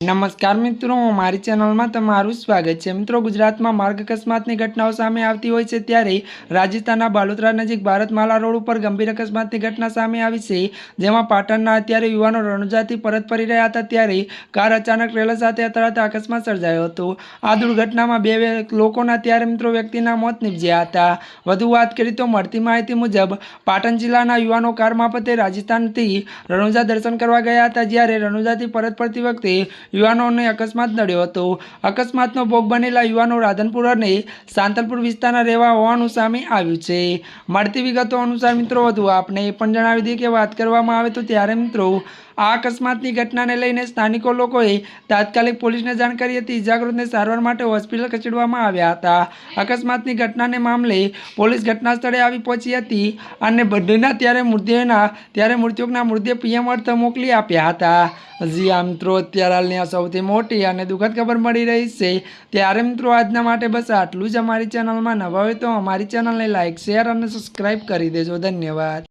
નમસ્કાર મિત્રો, મારી ચેનલમાં તમારું સ્વાગત છે. મિત્રો, ગુજરાતમાં માર્ગ અકસ્માતની ઘટનાઓ સામે આવતી હોય છે ત્યારે રાજસ્થાનના બાલોતરા નજીક ભારતમાલા રોડ ઉપર ગંભીર અકસ્માતની ઘટના સામે આવી છે, જેમાં પાટણના અત્યારે યુવાનો રણુજાથી પરત ફરી રહ્યા હતા ત્યારે કાર અચાનક ટ્રેલર સાથે અથડાતા અકસ્માત સર્જાયો હતો. આ દુર્ઘટનામાં બે લોકોના ત્યારે મિત્રો વ્યક્તિના મોત નીપજ્યા હતા. વધુ વાત કરી તો મળતી માહિતી મુજબ, પાટણ જિલ્લાના યુવાનો કાર મારફતે રાજસ્થાનથી રણુજા દર્શન કરવા ગયા હતા, જ્યારે રણુજાથી પરત ફરતી વખતે યુવાનોને અકસ્માત નડ્યો હતો. અકસ્માતનો ભોગ બનેલા યુવાનો રાધનપુર અને સાંતલપુર વિસ્તારના રહેવા હોવાનું સામે આવ્યું છે. મળતી વિગતો અનુસાર મિત્રો, વધુ આપને એ પણ જણાવી દઈએ કે વાત કરવામાં આવે તો ત્યારે મિત્રો આ અકસ્માતની ઘટનાને લઈને સ્થાનિકો લોકોએ તાત્કાલિક પોલીસને જાણ કરી હતી. ઇજાગ્રસ્તને સારવાર માટે હોસ્પિટલ ખસેડવામાં આવ્યા હતા. અકસ્માતની ઘટનાને મામલે પોલીસ ઘટના સ્થળે આવી પહોંચી હતી અને બંનેના ત્યારે મૃતદેહના, ત્યારે મૃત્યુકના મૃતદેહ પીએમ અર્થ મોકલી આપ્યા હતા. જી આ મિત્રો, અત્યારે હાલની આ સૌથી મોટી અને દુઃખદ ખબર મળી રહી છે. ત્યારે મિત્રો, આજના માટે બસ આટલું જ અમારી ચેનલમાં નવા હોય તો અમારી ચેનલને લાઇક શેર અને સબસ્ક્રાઈબ કરી દેજો. ધન્યવાદ.